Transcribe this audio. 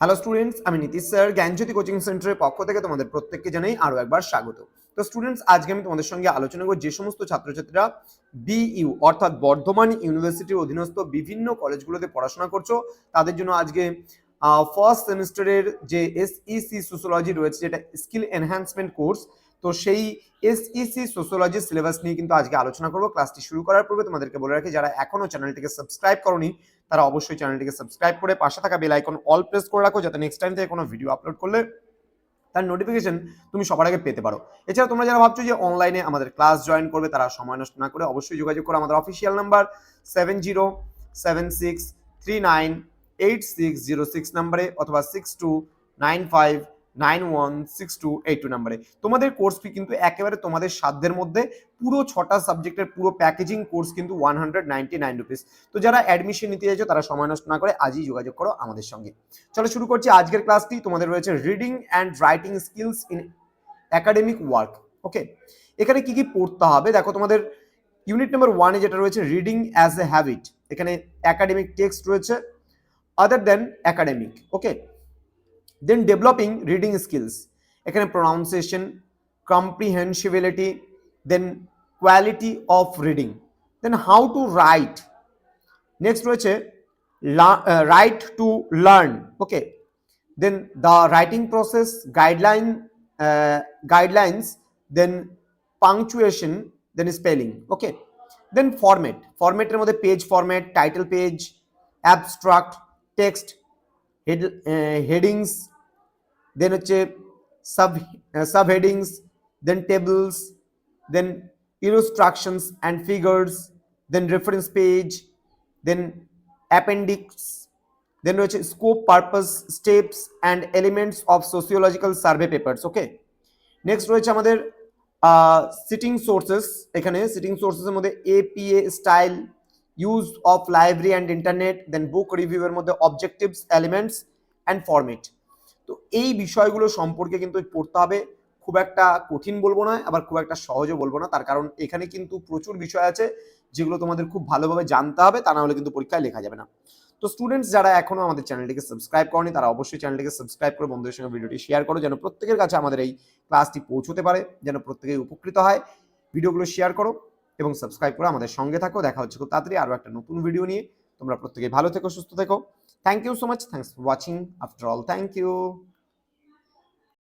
Hello students আমি Nitish sir, জ্ঞানজ্যোতি coaching সেন্টারের পক্ষ থেকে তোমাদের প্রত্যেককে জানাই আরও একবার স্বাগত। তো স্টুডেন্টস আজকে আমি তোমাদের সঙ্গে আলোচনা করব যে সমস্ত ছাত্রছাত্রীরা বিইউ অর্থাৎ বর্ধমান ইউনিভার্সিটির অধীনস্থ বিভিন্ন কলেজগুলোতে পড়াশোনা করছ, তাদের জন্য আজকে ফার্স্ট সেমিস্টারের যে এসইসি সোশ্যোলজি রয়েছে, যেটা স্কিল এনহ্যান্সমেন্ট কোর্স তো সেই এসইসি সোশ্যোলজি সিলেবাস নিয়ে কিন্তু আজকে আলোচনা করব। ক্লাসটি শুরু করার পূর্বে তোমাদেরকে বলে রাখি, যারা এখনও চ্যানেলটিকে সাবস্ক্রাইব করনি, তারা অবশ্যই চ্যানেলটিকে সাবস্ক্রাইব করে পাশে থাকা বেল আইকন অল প্রেস করে রাখো, যাতে নেক্সট টাইম থেকে কোনো ভিডিও আপলোড করলে তার নোটিফিকেশন তুমি সবার আগে পেতে পারো। এছাড়া তোমরা যারা ভাবছ যে অনলাইনে আমাদের ক্লাস জয়েন করবে, তারা সময় নষ্ট না করে অবশ্যই যোগাযোগ করো আমাদের official number seven zero seven six three nine eight six zero six নাম্বারে অথবা six two nine five nine one six two eight two নাম্বারে। তোমাদের কোর্স ফি কিন্তু একেবারে তোমাদের সাধ্যের মধ্যে পুরো ছটা সাবজেক্টের পুরো প্যাকেজিং কোর্স কিন্তু one hundred ninety nine rupees তো যারা অ্যাডমিশন নিতে চাইছো, তারা সময় নষ্ট না করে আজই যোগাযোগ করো আমাদের সঙ্গে। চলো শুরু করছি আজকের ক্লাসটি তোমাদের রয়েছে reading and writing skills in academic work okay এখানে কি কি পড়তে হবে? দেখো তোমাদের ইউনিট নাম্বার ওয়ানে যেটা রয়েছে রিডিং অ্যাজ এ হ্যাবিট এখানে একাডেমিক টেক্সট রয়েছে other then academic okay দেন ডেভেলপিং রিডিং স্কিলস এখানে pronunciation comprehensibility then quality of reading then how to write next রয়েছে write to learn okay then the writing process guideline guidelines then punctuation then spelling okay then format ফরম্যাটের মধ্যে page format title page abstract text head headings then হচ্ছে sub sub headings then tables then illustrations and figures then reference page then appendix then রয়েছে scope purpose steps and elements of sociological survey papers okay next রয়েছে আমাদের citing sources এখানে citing সোর্সেসের মধ্যে APA style use of library and internet then book রিভিউয়ের মধ্যে objectives elements and format তো এই বিষয়গুলো সম্পর্কে কিন্তু পড়তে হবে। খুব একটা কঠিন বলব না, আবার খুব একটা সহজও বলব না। তার কারণ এখানে কিন্তু প্রচুর বিষয় আছে, যেগুলো তোমাদের খুব ভালোভাবে জানতে হবে, তা না হলে কিন্তু পরীক্ষায় লেখা যাবে না। তো স্টুডেন্টস যারা এখনও আমাদের চ্যানেলটিকে সাবস্ক্রাইব করেনি, তারা অবশ্যই চ্যানেলটিকে সাবস্ক্রাইব করে বন্ধুদের সঙ্গে ভিডিওটি শেয়ার করো, যেন প্রত্যেকের কাছে আমাদের এই ক্লাসটি পৌঁছতে পারে, যেন প্রত্যেকেই উপকৃত হয়। ভিডিওগুলো শেয়ার করো। এবং সাবস্ক্রাইব করে আমাদের সঙ্গে থাকো। দেখা হচ্ছে খুব তাড়াতাড়ি আরও একটা নতুন ভিডিও নিয়ে। তোমরা প্রত্যেকেই ভালো থেকো, সুস্থ থেকো। Thank you so much thanks for watching after all thank you